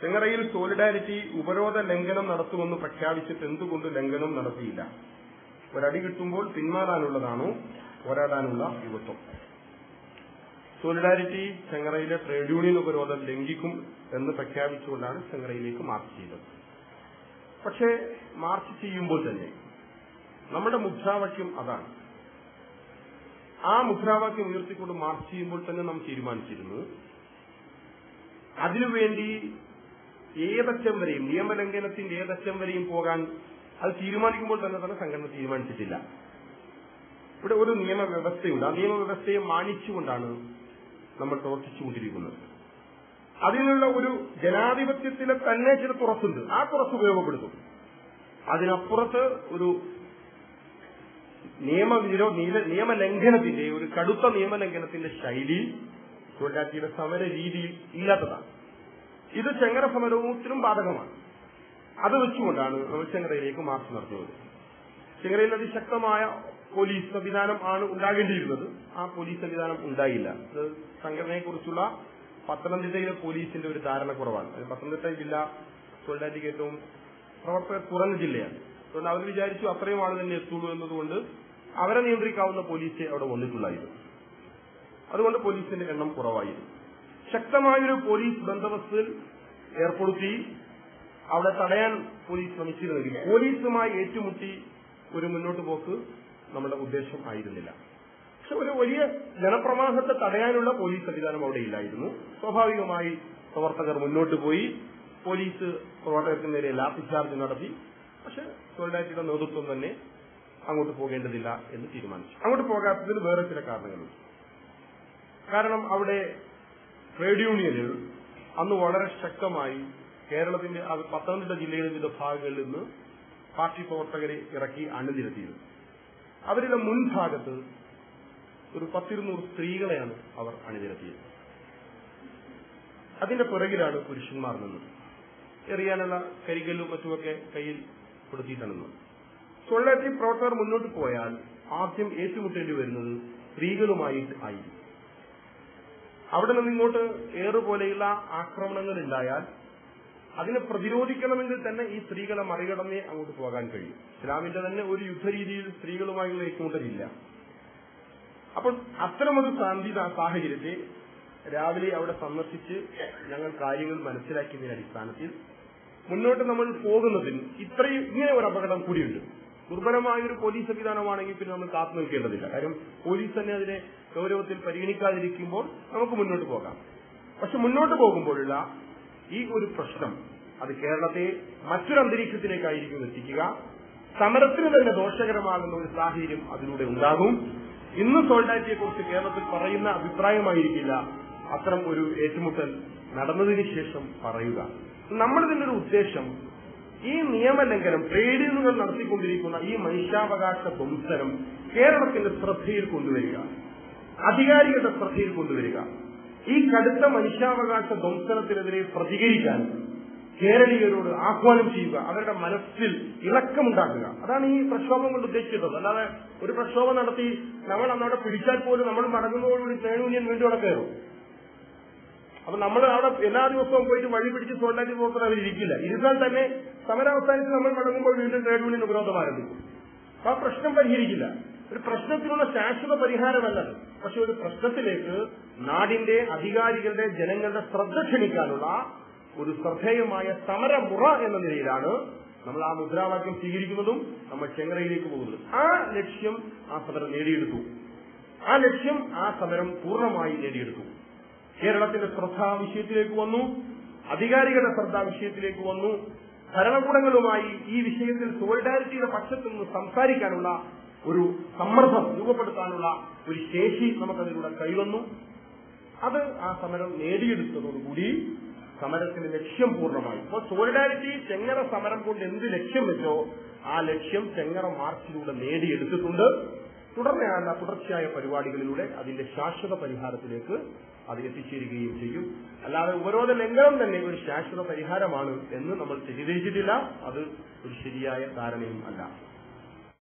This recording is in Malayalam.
ചെങ്ങറയിൽ സോളിഡാരിറ്റി ഉപരോധ ലംഘനം നടത്തുമെന്ന് പ്രഖ്യാപിച്ചിട്ട് എന്തുകൊണ്ട് ലംഘനം നടത്തിയില്ല? ഒരടി കിട്ടുമ്പോൾ പിന്മാറാനുള്ളതാണോ? പോരാടാനുള്ള യുവത്വം. സോളിഡാരിറ്റി ചെങ്ങറയിലെ ട്രേഡ് യൂണിയൻ ഉപരോധം ലംഘിക്കും എന്ന് പ്രഖ്യാപിച്ചുകൊണ്ടാണ് ചെങ്ങറയിലേക്ക് മാർച്ച് ചെയ്തത്. പക്ഷേ മാർച്ച് ചെയ്യുമ്പോൾ തന്നെ നമ്മുടെ മുദ്രാവാക്യം അതാണ്. ആ മുദ്രാവാക്യം ഉയർത്തിക്കൊണ്ട് മാർച്ച് ചെയ്യുമ്പോൾ തന്നെ നാം തീരുമാനിച്ചിരുന്നു അതിനുവേണ്ടി ഏതറ്റം വരെയും നിയമലംഘനത്തിന്റെ ഏതറ്റം വരെയും പോകാൻ അത് തീരുമാനിക്കുമ്പോൾ തന്നെ തന്നെ സംഘടന തീരുമാനിച്ചിട്ടില്ല. ഇവിടെ ഒരു നിയമവ്യവസ്ഥയുണ്ട്. ആ നിയമവ്യവസ്ഥയെ മാനിച്ചുകൊണ്ടാണ് നമ്മൾ പ്രവർത്തിച്ചുകൊണ്ടിരിക്കുന്നത്. അതിനുള്ള ഒരു ജനാധിപത്യത്തിലെ തന്നെ ചില തുറസ്സുണ്ട് ആ തുറസ് ഉപയോഗപ്പെടുത്തും. അതിനപ്പുറത്ത് ഒരു നിയമവിരോ നിയമലംഘനത്തിന്റെ ഒരു കടുത്ത നിയമലംഘനത്തിന്റെ ശൈലി തൊഴിലാളിയുടെ സമര രീതിയിൽ ഇല്ലാത്തതാണ്. ഇത് ചെങ്ങര സമരത്തിനും ബാധകമാണ്. അത് വെച്ചുകൊണ്ടാണ് നമ്മൾ ചെങ്ങരയിലേക്ക് മാർച്ച് നടത്തുന്നത്. ചെങ്ങരയിൽ അതിശക്തമായ പോലീസ് സംവിധാനം ആണ് ഉണ്ടാകേണ്ടിയിരുന്നത്. ആ പോലീസ് സംവിധാനം ഉണ്ടായില്ല. അത് സംഘടനയെക്കുറിച്ചുള്ള പത്തനംതിട്ടയിലെ പോലീസിന്റെ ഒരു ധാരണ കുറവാണ്. അത് പത്തനംതിട്ട ജില്ല തൊഴിലാളിക്ക് ഏറ്റവും പ്രവർത്തകർ കുറഞ്ഞ ജില്ലയാണ്. അതുകൊണ്ട് അവർ വിചാരിച്ചു അത്രയും ആൾ തന്നെ എത്തുള്ളൂ എന്നതുകൊണ്ട് അവരെ നിയന്ത്രിക്കാവുന്ന പോലീസ് അവിടെ വന്നിട്ടുള്ളായിരുന്നു. അതുകൊണ്ട് പോലീസിന്റെ എണ്ണം കുറവായിരുന്നു. ശക്തമായൊരു പോലീസ് ബന്ദോബസ്തിൽ ഏർപ്പെടുത്തി അവിടെ തടയാൻ പോലീസ് ശ്രമിച്ചിരുന്നെങ്കിൽ പോലീസുമായി ഏറ്റുമുട്ടി ഒരു മുന്നോട്ട് പോക്ക് നമ്മുടെ ഉദ്ദേശം ആയിരുന്നില്ല. പക്ഷെ ഒരു വലിയ ജനപ്രവാഹത്തെ തടയാനുള്ള പോലീസ് സംവിധാനം അവിടെ ഇല്ലായിരുന്നു. സ്വാഭാവികമായി പ്രവർത്തകർ മുന്നോട്ട് പോയി. പോലീസ് പ്രവർത്തകർക്ക് നേരെ ലാത്തിചാർജ് നടത്തി. പക്ഷെ സോളിഡാരിറ്റിയുടെ നേതൃത്വം തന്നെ അങ്ങോട്ട് പോകേണ്ടതില്ല എന്ന് തീരുമാനിച്ചു. അങ്ങോട്ട് പോകാത്തതിന് വേറെ ചില കാരണങ്ങളുണ്ട്. കാരണം അവിടെ ട്രേഡ് യൂണിയനിൽ അന്ന് വളരെ ശക്തമായി കേരളത്തിന്റെ അത് പത്തനംതിട്ട ജില്ലയിലെ വിവിധ ഭാഗങ്ങളിൽ നിന്ന് പാർട്ടി പ്രവർത്തകരെ ഇറക്കി അണിനിരത്തിയത്. അവരുടെ മുൻഭാഗത്ത് ഒരു പത്തിരുന്നൂറ് സ്ത്രീകളെയാണ് അവർ അണിനിരത്തിയത്. അതിന്റെ പിറകിലാണ് പുരുഷന്മാർ നിന്നത്. എറിയാനുള്ള കരികല്ലും മറ്റുമൊക്കെ കയ്യിൽ കൊടുത്തിട്ടാണ് നിന്നത്. തൊഴിലാളി പ്രവർത്തകർ മുന്നോട്ട് പോയാൽ ആദ്യം ഏറ്റുമുട്ടേണ്ടി വരുന്നത് സ്ത്രീകളുമായിട്ട് ആയിരിക്കും. അവിടെ നിന്ന് ഇങ്ങോട്ട് ഏറുപോലെയുള്ള ആക്രമണങ്ങൾ ഉണ്ടായാൽ അതിനെ പ്രതിരോധിക്കണമെങ്കിൽ തന്നെ ഈ സ്ത്രീകളെ മറികടന്നേ അങ്ങോട്ട് പോകാൻ കഴിയും. ഇസ്ലാമിന്റെ തന്നെ ഒരു യുദ്ധരീതിയിൽ സ്ത്രീകളുമായുള്ള ഏറ്റുമുട്ടലില്ല. അപ്പോൾ അത്തരമൊരു സാന്ധിത സാഹചര്യത്തെ രാവിലെ അവിടെ സന്ദർശിച്ച് ഞങ്ങൾ കാര്യങ്ങൾ മനസ്സിലാക്കിയതിന്റെ അടിസ്ഥാനത്തിൽ മുന്നോട്ട് നമ്മൾ പോകുന്നതിന് ഇത്രയും ഇങ്ങനെ ഒരു അപകടം കൂടിയുണ്ട്. ദുർബലമായ ഒരു പോലീസ് സംവിധാനമാണെങ്കിൽ പിന്നെ നമ്മൾ കാത്തു നിൽക്കേണ്ടതില്ല. കാര്യം പോലീസ് തന്നെ അതിനെ ഗൗരവത്തിൽ പരിഗണിക്കാതിരിക്കുമ്പോൾ നമുക്ക് മുന്നോട്ട് പോകാം. പക്ഷെ മുന്നോട്ട് പോകുമ്പോഴുള്ള ഈ ഒരു പ്രശ്നം അത് കേരളത്തെ മറ്റൊരു അന്തരീക്ഷത്തിലേക്കായിരിക്കും എത്തിക്കുക. സമരത്തിന് തന്നെ ദോഷകരമാകുന്ന ഒരു സാഹചര്യം അതിലൂടെ ഉണ്ടാകും. ഇന്ന് സോൾഡാറ്റിയെ കുറിച്ച് കേരളത്തിൽ പറയുന്ന അഭിപ്രായമായിരിക്കില്ല. അത്തരം ഒരു ഏറ്റുമുട്ടൽ നടന്നതിന് ശേഷം പറയുക. നമ്മളിതിന്റെ ഒരു ഉദ്ദേശം ഈ നിയമലംഘനം ട്രേഡ് യൂണിയനുകൾ നടത്തിക്കൊണ്ടിരിക്കുന്ന ഈ മനുഷ്യാവകാശ ധ്വംസനം കേരളത്തിന്റെ ശ്രദ്ധയിൽ കൊണ്ടുവരിക. അധികാരികളുടെ ശ്രദ്ധയിൽ കൊണ്ടുവരിക. ഈ കടുത്ത മനുഷ്യാവകാശ ധ്വംസനത്തിനെതിരെ പ്രതികരിക്കാൻ കേരളീയരോട് ആഹ്വാനം ചെയ്യുക. അവരുടെ മനസ്സിൽ ഇളക്കമുണ്ടാക്കുക. അതാണ് ഈ പ്രക്ഷോഭം കൊണ്ട് ഉദ്ദേശിച്ചത്. അല്ലാതെ ഒരു പ്രക്ഷോഭം നടത്തി നമ്മൾ അന്നവിടെ പിടിച്ചാൽ പോലും നമ്മൾ മടങ്ങുന്നതോടുകൂടി ട്രേഡ് യൂണിയൻ വീണ്ടും അവിടെ കയറും. അപ്പൊ നമ്മൾ അവിടെ എല്ലാ ദിവസവും പോയിട്ട് വഴി പിടിച്ച് സോൾഡാറ്റി പ്രവർത്തനം അവരിയ്ക്കില്ല ഇരുന്നാൽ തന്നെ സമരാവസാനിച്ച് നമ്മൾ മടങ്ങുമ്പോൾ വീണ്ടും ട്രേഡ് യൂണിയൻ ഉപരോധം ആരംഭിക്കും ആ പ്രശ്നം പരിഹരിക്കില്ല. ഒരു പ്രശ്നത്തിനുള്ള ശാശ്വത പരിഹാരമല്ലത്. പക്ഷെ ഒരു പ്രശ്നത്തിലേക്ക് നാടിന്റെ അധികാരികളുടെ ജനങ്ങളുടെ ശ്രദ്ധ ക്ഷണിക്കാനുള്ള ഒരു ശ്രദ്ധേയമായ സമരമുറ എന്ന നിലയിലാണ് നമ്മൾ ആ മുദ്രാവാക്യം സ്വീകരിക്കുന്നതും നമ്മൾ ചെങ്ങറയിലേക്ക് പോകുന്നത്. ആ ലക്ഷ്യം ആ സമരം നേടിയെടുത്തു. ആ ലക്ഷ്യം ആ സമരം പൂർണമായി നേടിയെടുത്തു. കേരളത്തിന്റെ ശ്രദ്ധ വിഷയത്തിലേക്ക് വന്നു. അധികാരികളുടെ ശ്രദ്ധ വിഷയത്തിലേക്ക് വന്നു. ഭരണകൂടങ്ങളുമായി ഈ വിഷയത്തിൽ സോളിഡാരിറ്റിയുടെ പക്ഷത്തു നിന്ന് സംസാരിക്കാനുള്ള ഒരു സമ്മർദ്ദം രൂപപ്പെടുത്താനുള്ള ഒരു ശേഷി നമുക്കതിലൂടെ കൈവന്നു. അത് ആ സമരം നേടിയെടുത്തതോടുകൂടി സമരത്തിന് ലക്ഷ്യം പൂർണമായി. ഇപ്പോൾ സോളിഡാരിറ്റി ചെങ്ങറ സമരം കൊണ്ട് എന്ത് ലക്ഷ്യം വെച്ചോ ആ ലക്ഷ്യം ചെങ്ങറ മാർച്ചിലൂടെ നേടിയെടുത്തിട്ടുണ്ട്. തുടർന്നാണ് തുടർച്ചയായ പരിപാടികളിലൂടെ അതിന്റെ ശാശ്വത പരിഹാരത്തിലേക്ക് അത് എത്തിച്ചേരുകയും ചെയ്യും. അല്ലാതെ ഉപരോധ ലംഘനം തന്നെ ഒരു ശാശ്വത പരിഹാരമാണ് എന്ന് നമ്മൾ തെറ്റിദ്ധരിച്ചിട്ടില്ല. അത് ഒരു ശരിയായ ധാരണയും അല്ല.